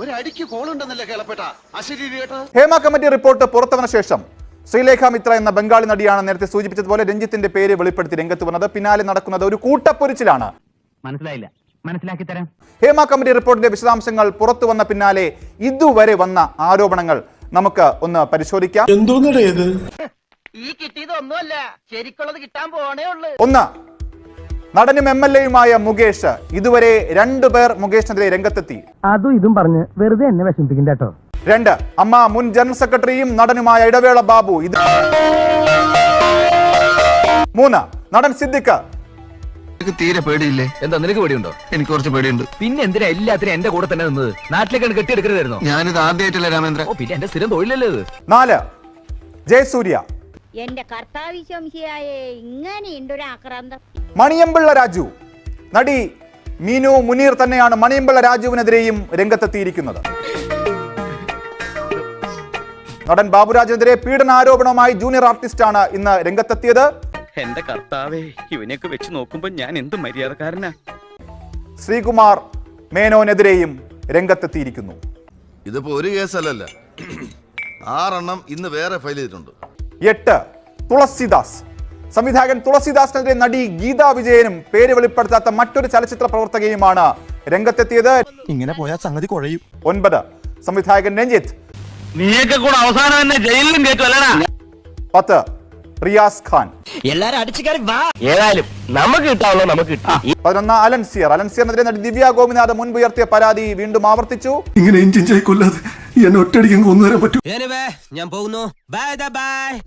ഒരടിക്ക് കോളുണ്ടെന്നല്ലേ കേളപ്പെട്ട? അശരീരി കേട്ടോ Hema committee report പുറത്തുവന്ന ശേഷം. ശ്രീലേഖ മിത്ര എന്ന ബംഗാളി നടിയാണ് നേരത്തെ സൂചിപ്പിച്ചതുപോലെ രഞ്ജിത്തിന്റെ പേര് വെളിപ്പെടുത്തി രംഗത്ത് വന്നത്. പിന്നാലെ നടക്കുന്നത് ഒരു കൂട്ടപ്പൊരിച്ചിലാണ്. മനസ്സിലായില്ല. മനസ്സിലാക്കി തരാം. ഹേമ കമ്മിറ്റി റിപ്പോർട്ടിന്റെ വിശദാംശങ്ങൾ പുറത്തു വന്ന പിന്നാലെ ഇതുവരെ വന്ന ആരോപണങ്ങൾ നമുക്ക് ഒന്ന് പരിശോധിക്കാം. എന്തോന്നടേ ഇത്? ഈ കിട്ടിയത് ഒന്നുമല്ല. ശരിക്കുള്ളത് കിട്ടാൻ പോണേ ഉള്ളു. ഒന്ന് നടനും എം എൽ എയുമായ മുകേഷ് ഇതുവരെ രണ്ടു പേർ മുകേഷിനെതിരെ രംഗത്തെത്തി. അതും ഇതും പറഞ്ഞ് വെറുതെ എന്നെ വിഷമിപ്പിക്കണ്ട കേട്ടോ. രണ്ട് അമ്മ മുൻ ജനറൽ സെക്രട്ടറിയും നടനുമായ ഇടവേള ബാബു ഇത് മൂന്ന് നടൻ സിദ്ദിഖ്. തീരെ പേടിയില്ലേ? എന്താ നിനക്ക് പേടിയുണ്ടോ? എനിക്ക് കുറച്ച് പേടിയുണ്ട്. പിന്നെ എന്തിനാ എല്ലാത്തിനും എന്റെ കൂടെ തന്നെ നിന്നത്? നാട്ടിലേക്കാണ് കെട്ടിയെടുക്കരുതായിരുന്നു. ഞാനിത് ആദ്യമായിട്ടല്ലേ രാമേന്ദ്ര ഓ പിന്നെ എന്റെ സ്ഥിരം തൊഴിലല്ലേ ഇത്? നാല് ജയസൂര്യ. എന്റെ കർത്താവിശ്വംശിയായേ ഇങ്ങനെയുണ്ട് ഒരു ആക്രാന്തം. മണിയമ്പിള്ള രാജു. നടി മീനു മുനീർ തന്നെയാണ് മണിയമ്പിള്ള രാജുവിനെതിരെയും രംഗത്തെത്തിയിരിക്കുന്നത്. നടൻ ബാബുരാജിനെതിരെ പീഡനാരോപണവുമായി ജൂനിയർ ആർട്ടിസ്റ്റ് ആണ് ഇന്ന് രംഗത്തെത്തിയത്. എന്റെ കർത്താവേ ഇവനെയൊക്കെ വെച്ച് നോക്കുമ്പോ ഞാൻ എന്ത് മര്യാദക്കാരനാ? ശ്രീകുമാർ മേനോനെതിരെയും രംഗത്തെത്തിയിരിക്കുന്നു. ഇതിപ്പോ ഒരു കേസല്ലല്ല. ആറെണ്ണം ഇന്ന് വേറെ ഫയൽ ചെയ്തിട്ടുണ്ട്. എട്ട് തുളസിദാസ്. സംവിധായകൻ തുളസിദാസിനെതിരെ നടി ഗീതാ വിജയനും പേര് വെളിപ്പെടുത്താത്ത മറ്റൊരു ചലച്ചിത്ര പ്രവർത്തകയുമാണ് രംഗത്തെത്തിയത്. ഇങ്ങനെ പോയാൽ സംഗതി കുഴയും. ഒൻപത് സംവിധായകൻ രഞ്ജിത്ത്. നീയൊക്കെ കൂടെ അവസാനം തന്നെ ജയിലിലും കേട്ടു അല്ലടാ. പത്ത് റിയാസ് ഖാൻ. എല്ലാരും അടിച്ചു കയറി വാ. ഏതായാലും നമുക്ക് കിട്ടാവുള്ള നമുക്ക് കിട്ടാം. പതിനൊന്ന് അലൻസിയർ. അലൻസിയറിനെതിരെ നടി ദിവ്യ ഗോപിനാഥ് മുൻപ് ഉയർത്തിയ പരാതി വീണ്ടും ആവർത്തിച്ചു. ഇങ്ങനെ എഞ്ചിൻ കൊല്ലാതെ എന്നെ ഒറ്റയടിക്കും കൊന്നുതരാൻ പറ്റും ഞാൻ പോകുന്നു. Bye bye